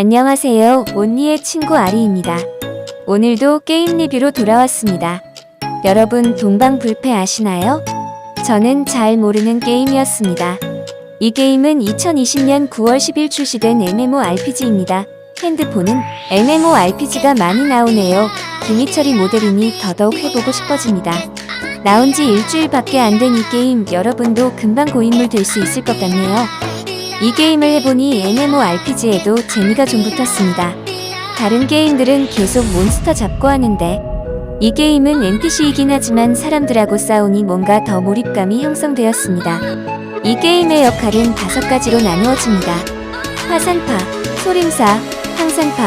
안녕하세요. 온니의 친구 아리입니다. 오늘도 게임 리뷰로 돌아왔습니다. 여러분 동방불패 아시나요? 저는 잘 모르는 게임이었습니다. 이 게임은 2020년 9월 10일 출시된 MMORPG입니다. 핸드폰은 MMORPG가 많이 나오네요. 김희철이 모델이니 더더욱 해보고 싶어집니다. 나온 지 일주일밖에 안 된 이 게임 여러분도 금방 고인물 될 수 있을 것 같네요. 이 게임을 해보니 MMORPG에도 재미가 좀 붙었습니다. 다른 게임들은 계속 몬스터 잡고 하는데 이 게임은 NPC이긴 하지만 사람들하고 싸우니 뭔가 더 몰입감이 형성되었습니다. 이 게임의 역할은 다섯 가지로 나누어집니다. 화산파, 소림사, 항산파,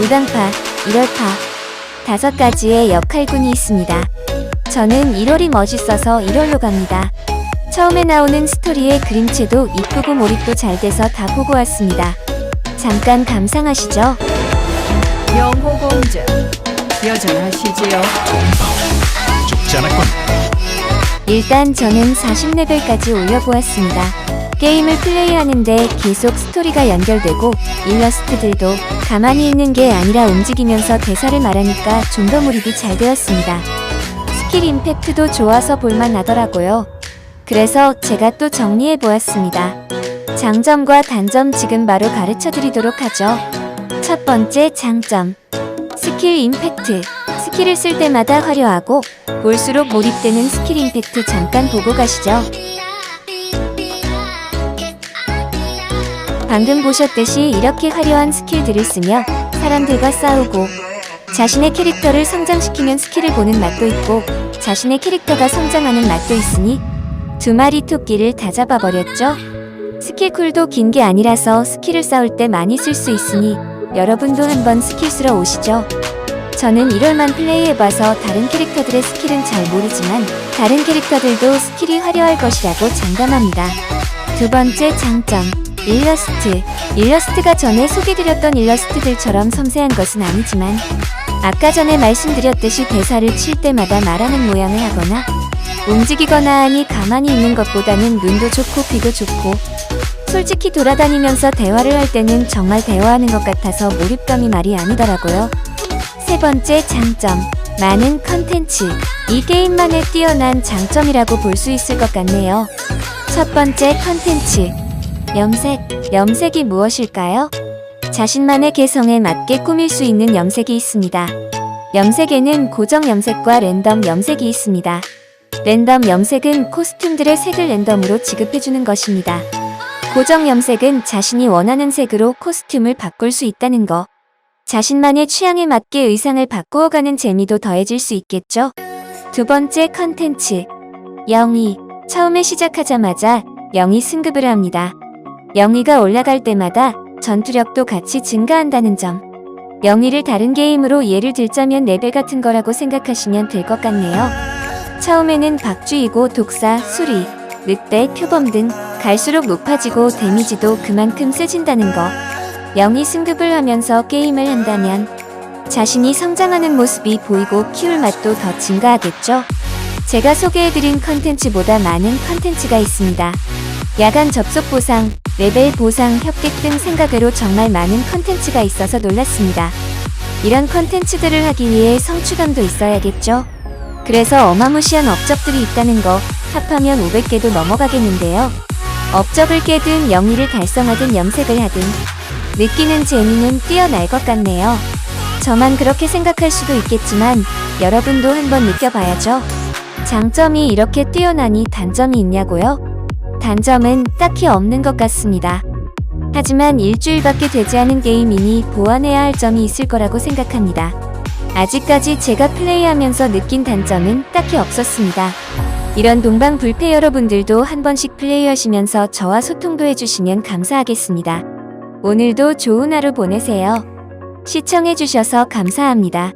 무당파, 일월파 다섯 가지의 역할군이 있습니다. 저는 1월이 멋있어서 1월로 갑니다. 처음에 나오는 스토리의 그림체도 이쁘고 몰입도 잘 돼서 다 보고 왔습니다. 잠깐 감상하시죠. 영호공주 여전하시지요? 죽지 않았군. 일단 저는 40레벨까지 올려보았습니다. 게임을 플레이하는데 계속 스토리가 연결되고 일러스트들도 가만히 있는 게 아니라 움직이면서 대사를 말하니까 좀 더 몰입이 잘 되었습니다. 스킬 임팩트도 좋아서 볼만하더라고요. 그래서 제가 또 정리해 보았습니다. 장점과 단점 지금 바로 가르쳐 드리도록 하죠. 첫 번째 장점. 스킬 임팩트. 스킬을 쓸 때마다 화려하고 볼수록 몰입되는 스킬 임팩트 잠깐 보고 가시죠. 방금 보셨듯이 이렇게 화려한 스킬들을 쓰며 사람들과 싸우고 자신의 캐릭터를 성장시키면 스킬을 보는 맛도 있고 자신의 캐릭터가 성장하는 맛도 있으니 두 마리 토끼를 다 잡아버렸죠. 스킬 쿨도 긴 게 아니라서 스킬을 싸울 때 많이 쓸 수 있으니 여러분도 한번 스킬 쓰러 오시죠. 저는 1월만 플레이해봐서 다른 캐릭터들의 스킬은 잘 모르지만 다른 캐릭터들도 스킬이 화려할 것이라고 장담합니다. 두 번째 장점. 일러스트. 일러스트가 전에 소개드렸던 일러스트들처럼 섬세한 것은 아니지만 아까 전에 말씀드렸듯이 대사를 칠 때마다 말하는 모양을 하거나 움직이거나 하니 가만히 있는 것보다는 눈도 좋고 귀도 좋고 솔직히 돌아다니면서 대화를 할 때는 정말 대화하는 것 같아서 몰입감이 말이 아니더라고요. 세 번째 장점. 많은 컨텐츠. 이 게임만의 뛰어난 장점이라고 볼 수 있을 것 같네요. 첫 번째 컨텐츠. 염색. 염색이 무엇일까요? 자신만의 개성에 맞게 꾸밀 수 있는 염색이 있습니다. 염색에는 고정 염색과 랜덤 염색이 있습니다. 랜덤 염색은 코스튬들의 색을 랜덤으로 지급해주는 것입니다. 고정 염색은 자신이 원하는 색으로 코스튬을 바꿀 수 있다는 거. 자신만의 취향에 맞게 의상을 바꾸어가는 재미도 더해질 수 있겠죠? 두 번째 컨텐츠. 영희. 처음에 시작하자마자 영희 승급을 합니다. 영희가 올라갈 때마다 전투력도 같이 증가한다는 점. 영희를 다른 게임으로 예를 들자면 레벨 같은 거라고 생각하시면 될 것 같네요. 처음에는 박쥐이고 독사, 수리, 늑대, 표범 등 갈수록 높아지고 데미지도 그만큼 세진다는 거. 영희 승급을 하면서 게임을 한다면 자신이 성장하는 모습이 보이고 키울 맛도 더 증가하겠죠. 제가 소개해드린 컨텐츠보다 많은 컨텐츠가 있습니다. 야간 접속 보상, 레벨 보상, 협객 등 생각외로 정말 많은 컨텐츠가 있어서 놀랐습니다. 이런 컨텐츠들을 하기 위해 성취감도 있어야겠죠. 그래서 어마무시한 업적들이 있다는 거 합하면 500개도 넘어가겠는데요. 업적을 깨든 영위를 달성하든 염색을 하든 느끼는 재미는 뛰어날 것 같네요. 저만 그렇게 생각할 수도 있겠지만 여러분도 한번 느껴봐야죠. 장점이 이렇게 뛰어나니 단점이 있냐고요? 단점은 딱히 없는 것 같습니다. 하지만 일주일밖에 되지 않은 게임이니 보완해야 할 점이 있을 거라고 생각합니다. 아직까지 제가 플레이하면서 느낀 단점은 딱히 없었습니다. 이런 동방 불패 여러분들도 한 번씩 플레이하시면서 저와 소통도 해주시면 감사하겠습니다. 오늘도 좋은 하루 보내세요. 시청해주셔서 감사합니다.